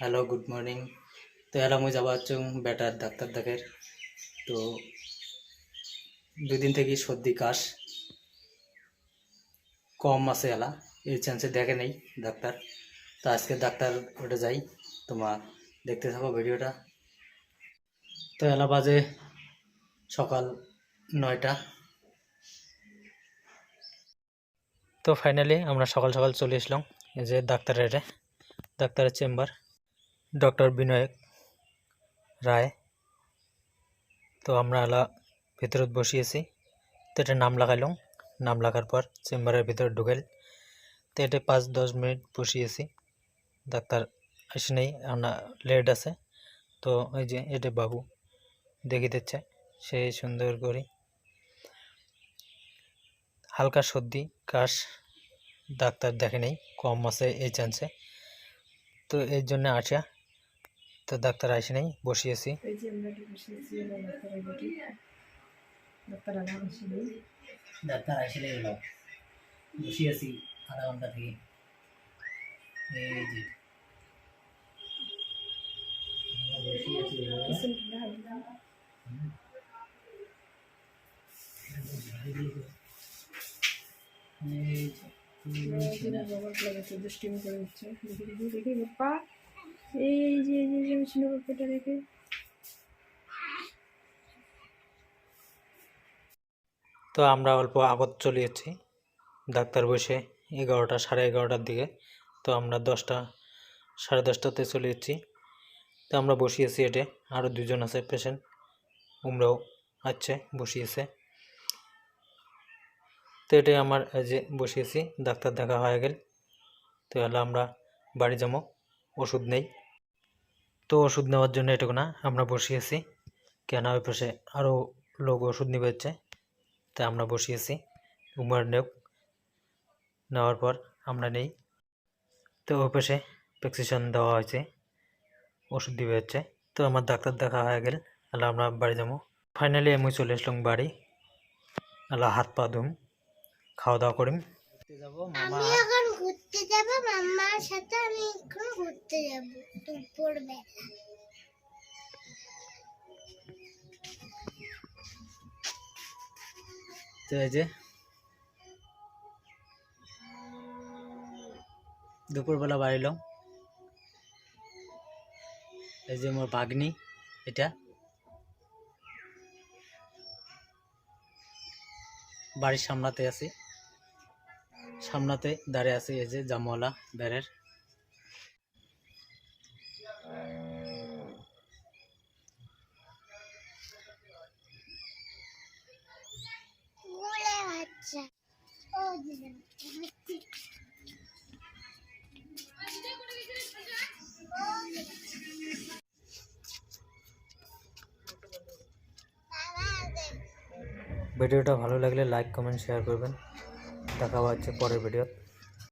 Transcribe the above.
Hello, good morning. তো এলা মুই যাবা হচ্ছে বেটার ডাক্তার দেখের। তো দুই দিন থেকে সর্দি, কাশ কম আছে এলা, এই চান্সে দেখে নেই ডাক্তার। তো আজকে ডাক্তার ওটা যাই, তোমার দেখতে থাকো ভিডিওটা। তো এলা বাজে সকাল নয়টা। তো ফাইনালি আমরা সকাল সকাল চলে আসলাম এই যে ডাক্তারের ডাক্তারের চেম্বার ডক্টর বিনয়ক রায়। তো আমরা এলা ভিতরত বসিয়েছি। তো এটা নাম লাগাইলাম। নাম লাগার পর চেম্বারের ভিতরে ঢুকাইল। তো এটা পাঁচ, দশ মিনিট বসিয়েছি। ডাক্তার আসে নেই আমরা লেট আছে। তো ওই যে এটা বাবু দেখি দিচ্ছে সেই সুন্দর করে। হালকা সর্দি, কাশ ডাক্তার দেখে নেই, কম আছে এই চান্সে তো এর জন্য আসা তো ডাক্তার আসে নেই বসিয়েছি এই যে আমরা একটু বসেছি হলো ডাক্তারের বেটি ডাক্তার আনা আসেনি ডাক্তার আসলে এলো। বসিয়েছি আধা ঘণ্টা থেকে। এই যে। বসিয়েছি কিসেন ঠান্ডা হয় না বাবার লাগাচ্ছে দুষ্টিমি করে দিচ্ছে। দেখি দেখি দেখি বাপ্পা এই ছিল তো আমরা অল্প আগত চলে যাচ্ছি। ডাক্তার বসে এগারোটা, সাড়ে এগারোটার দিকে। তো আমরা দশটা, সাড়ে দশটাতে চলে যাচ্ছি। তো আমরা বসিয়েছি এটে। আরও দুজন আছে পেশেন্ট উমরাও আছে বসিয়েছে তো এটাই আমার যে বসিয়েছি ডাক্তার দেখা হয়ে গেল। তো হলে আমরা বাড়ি যাব। ওষুধ নেই। তো ওষুধ নেওয়ার জন্য এটুকু না, আমরা বসিয়েছি। কেন ওই পাশে আরও লোক ওষুধ নিবে হচ্ছে তাই আমরা বসিয়েছি, উমার নেব নেওয়ার পর আমরা নেই। তো ওই পাশে প্রেসক্রিপশন দেওয়া হয়েছে, ওষুধ দিবে হচ্ছে। তো আমার ডাক্তার দেখা হয়ে গেল তাহলে আমরা বাড়ি যাব। ফাইনালি আমি চলে আসলাম বাড়ি। আল্লাহ হাত পা ধুম, খাওয়া দাওয়া করিম। যাব মামা। আমি এখন ঘুরতে যাব মাম্মার সাথে আমি এখন ঘুরতে যাব দুপুর বেলা তো এই যে দুপুরবেলা বাড়িলাম এই যে মোর বাগনি এটা। বাড়ির সামনাতে আছি। সামনাতে দাঁড়িয়ে আছে এই যে জামওয়ালা বেড়ের ভিডিওটা ভালো লাগলে লাইক কমেন্ট শেয়ার করবেন। দেখা হচ্ছে পরের ভিডিও